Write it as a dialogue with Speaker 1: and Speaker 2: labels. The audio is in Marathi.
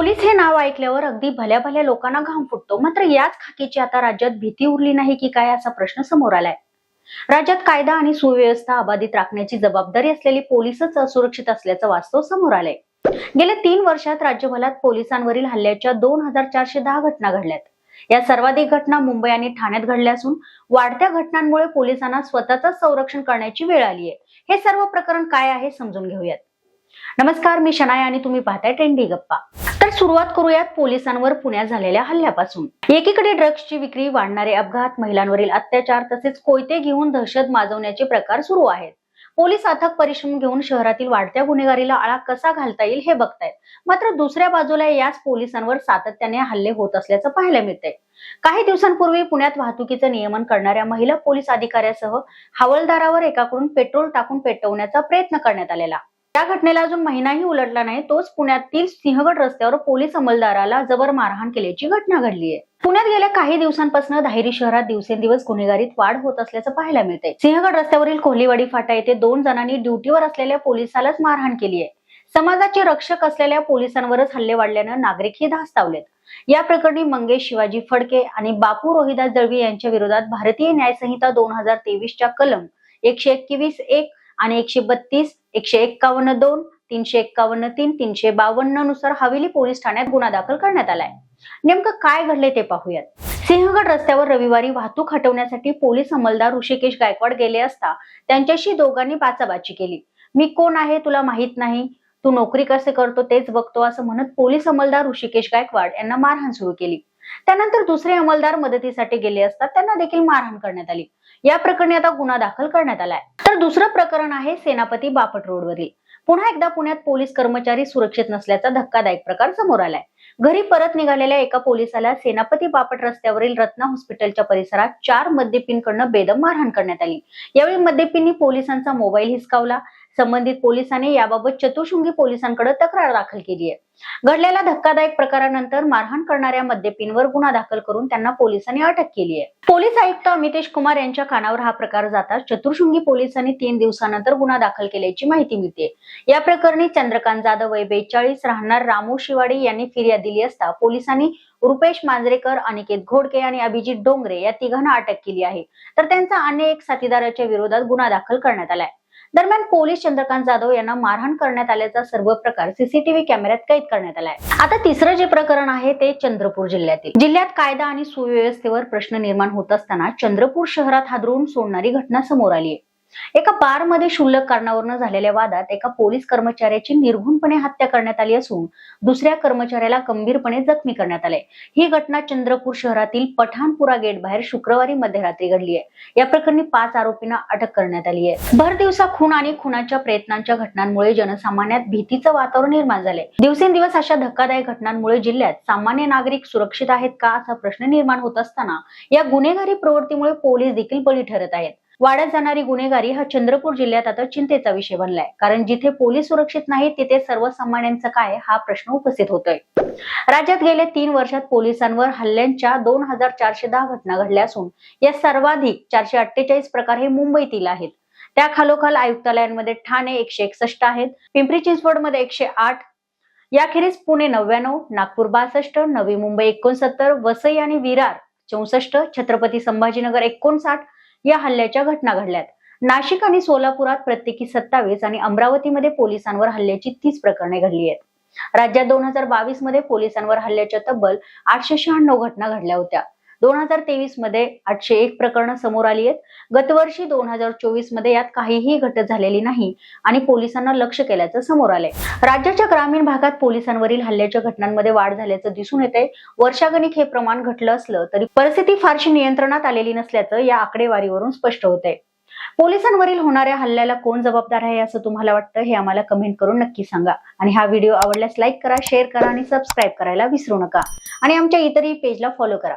Speaker 1: पोलीस हे नाव ऐकल्यावर अगदी भल्या भल्या लोकांना घाम फुटतो. मात्र याच खाकीची आता राज्यात भीती उरली नाही की काय असा प्रश्न समोर आलाय. राज्यात कायदा आणि सुव्यवस्था अबाधित राखण्याची जबाबदारी असलेली पोलीसच असुरक्षित असल्याचं वास्तव समोर आलंय. गेल्या तीन वर्षात राज्यभरात पोलिसांवरील हल्ल्याच्या दोन हजार चारशे दहा घटना घडल्यात. या सर्वाधिक घटना मुंबई आणि ठाण्यात घडल्या असून वाढत्या घटनांमुळे पोलिसांना स्वतःच संरक्षण करण्याची वेळ आली आहे. हे सर्व प्रकरण काय आहे समजून घेऊयात. नमस्कार मी शनाया आणि तुम्ही पाहताय ट्रेंडी गप्पा. तर सुरुवात करूयात पोलिसांवर पुण्यात झालेल्या हल्ल्यापासून. एकीकडे ड्रग्सची विक्री वाढणारे अपघात महिलांवरील अत्याचार तसेच कोयते घेऊन दहशत माजवण्याचे प्रकार सुरू आहेत. पोलीस अथक परिश्रम घेऊन शहरातील वाढत्या गुन्हेगारीला आळा कसा घालता येईल हे बघतायत. मात्र दुसऱ्या बाजूला याच पोलिसांवर सातत्याने हल्ले होत असल्याचं पाहायला मिळतंय. काही दिवसांपूर्वी पुण्यात वाहतुकीचं नियमन करणाऱ्या महिला पोलीस अधिकाऱ्यासह हवालदारावर एकाकडून पेट्रोल टाकून पेटवण्याचा प्रयत्न करण्यात आलेला. या घटनेला अजून महिनाही उलटला नाही तोच पुण्यातील सिंहगड रस्त्यावर पोलीस अंमलदाराला जबर मारहाण केल्याची घटना घडली आहे. पुण्यात गेल्या काही दिवसांपासून धायरी शहरात दिवसेंदिवस गुन्हेगारीत वाढ होत असल्याचं पाहायला मिळते सिंहगड रस्त्यावरील कोहलीवाडी फाटा येथे दोन जणांनी ड्युटीवर असलेल्या पोलिसालाच मारहाण केली आहे. समाजाचे रक्षक असलेल्या पोलिसांवरच हल्ले वाढल्यानं नागरिकही धास्तावलेत. या प्रकरणी मंगेश शिवाजी फडके आणि बापू रोहिदास दळवी यांच्या विरोधात भारतीय न्यायसंहिता दोन हजार तेवीसच्या कलम एकशे एकवीस एक आणि एकशे बत्तीस एकशे एक्कावन्न दोन तीनशे एक्कावन्न तीन तीनशे बावन्ननुसार हवेली पोलीस ठाण्यात गुन्हा दाखल करण्यात आलाय. नेमकं काय घडले ते पाहूयात. सिंहगड रस्त्यावर रविवारी वाहतूक हटवण्यासाठी पोलीस अंमलदार ऋषिकेश गायकवाड गेले असता त्यांच्याशी दोघांनी बाचाबाची केली. मी कोण आहे तुला माहीत नाही. तू नोकरी कसे करतो तेच बघतो असं म्हणत पोलीस अंमलदार ऋषिकेश गायकवाड यांना मारहाण सुरू केली. त्यानंतर दुसरे अंमलदार मदतीसाठी गेले असतात त्यांना देखील मारहाण करण्यात आली. या प्रकरणी आता गुन्हा दाखल करण्यात आलाय. तर दुसरं प्रकरण आहे सेनापती बापट रोडवरील पुन्हा एकदा पुण्यात पोलीस कर्मचारी सुरक्षित नसल्याचा धक्कादायक प्रकार समोर आलाय. घरी परत निघालेल्या एका पोलिसाला सेनापती बापट रस्त्यावरील रत्ना हॉस्पिटलच्या परिसरात चार मद्यपींकडनं बेदम मारहाण करण्यात आली. यावेळी मद्यपींनी पोलिसांचा मोबाईल हिसकावला. संबंधित पोलिसांनी याबाबत चतुशृंगी पोलिसांकडे तक्रार दाखल केली आहे. घडलेल्या धक्कादायक प्रकारानंतर मारहाण करणाऱ्या मद्यपींवर गुन्हा दाखल करून त्यांना पोलिसांनी अटक केली आहे. पोलीस आयुक्त अमितेश कुमार यांच्या कानावर हा प्रकार जाताच चतुर्शृंगी पोलिसांनी तीन दिवसानंतर गुन्हा दाखल केल्याची माहिती मिळते. या प्रकरणी चंद्रकांत जाधव वय बेचाळीस राहणार रामू शिवाडी यांनी फिर्याद दिली असता पोलिसांनी रुपेश मांजरेकर अनिकेत घोडके आणि अभिजित डोंगरे या तिघांना अटक केली आहे. तर त्यांचा अन्य एक साथीदाराच्या विरोधात गुन्हा दाखल करण्यात आलाय. दरम्यान पोलीस चंद्रकांत जाधव यांना मारहाण करण्यात आल्याचा सर्व प्रकार सीसीटीव्ही कॅमेऱ्यात कैद करण्यात आलाय. आता तिसरं जे प्रकरण आहे ते चंद्रपूर जिल्ह्यातील. जिल्ह्यात कायदा आणि सुव्यवस्थेवर प्रश्न निर्माण होत असताना चंद्रपूर शहरात हादरवून सोडणारी घटना समोर आली आहे एका बारमध्ये शुल्लक क्षुल्लक कारणावरून झालेल्या वादात एका पोलीस कर्मचाऱ्याची निर्घुणपणे हत्या करण्यात आली असून दुसऱ्या कर्मचाऱ्याला गंभीरपणे जखमी करण्यात आले ही घटना चंद्रपूर शहरातील पठाणपुरा गेट बाहेर शुक्रवारी मध्यरात्री घडली आहे. या प्रकरणी पाच आरोपींना अटक करण्यात आली आहे. भर दिवसा खून आणि खुनाच्या प्रयत्नांच्या घटनांमुळे जनसामान्यात भीतीचं वातावरण निर्माण झाले दिवसेंदिवस अशा धक्कादायक घटनांमुळे जिल्ह्यात सामान्य नागरिक सुरक्षित आहेत का असा प्रश्न निर्माण होत असताना या गुन्हेगारी प्रवृत्तीमुळे पोलीस देखील बळी ठरत आहेत. वाढत जाणारी गुन्हेगारी हा चंद्रपूर जिल्ह्यात आता चिंतेचा विषय बनलाय. कारण जिथे पोलीस सुरक्षित नाहीत तिथे सर्वसामान्यांचं काय हा प्रश्न उपस्थित होतोय. राज्यात गेल्या तीन वर्षात पोलिसांवर हल्ल्यांच्या दोन हजार चारशे दहा घटना घडल्या असून या सर्वाधिक चारशे अठ्ठेचाळीस प्रकार हे मुंबईतील आहेत. त्या खालोखाल आयुक्तालयांमध्ये ठाणे एकशे एकसष्ट आहेत पिंपरी चिंचवडमध्ये एकशे आठ याखेरीज पुणे नव्याण्णव नागपूर बासष्ट नवी मुंबई एकोणसत्तर वसई आणि विरार चौसष्ट छत्रपती संभाजीनगर एकोणसाठ या हल्ल्याच्या घटना घडल्यात. नाशिक आणि सोलापुरात प्रत्येकी सत्तावीस आणि अमरावतीमध्ये पोलिसांवर हल्ल्याची तीस प्रकरणे घडली आहेत. राज्यात दोन हजार बावीसमध्ये पोलिसांवर हल्ल्याच्या तब्बल आठशे शहाण्णव घटना घडल्या होत्या. दोन हजार तेवीसमध्ये आठशे एक प्रकरणं समोर आली आहेत. गतवर्षी दोन हजार चोवीसमध्ये यात काहीही घट झालेली नाही आणि पोलिसांना लक्ष केल्याचं समोर आलंय. राज्याच्या ग्रामीण भागात पोलिसांवरील हल्ल्याच्या घटनांमध्ये वाढ झाल्याचं दिसून येते वर्षागणिक हे प्रमाण घटलं असलं तरी परिस्थिती फारशी नियंत्रणात आलेली नसल्याचं या आकडेवारीवरून स्पष्ट होतंय. पोलिसांवरील होणाऱ्या हल्ल्याला कोण जबाबदार आहे असं तुम्हाला वाटतं हे आम्हाला कमेंट करून नक्की सांगा. आणि हा व्हिडिओ आवडल्यास लाईक करा शेअर करा आणि सबस्क्राईब करायला विसरू नका. आणि आमच्या इतरही पेजला फॉलो करा.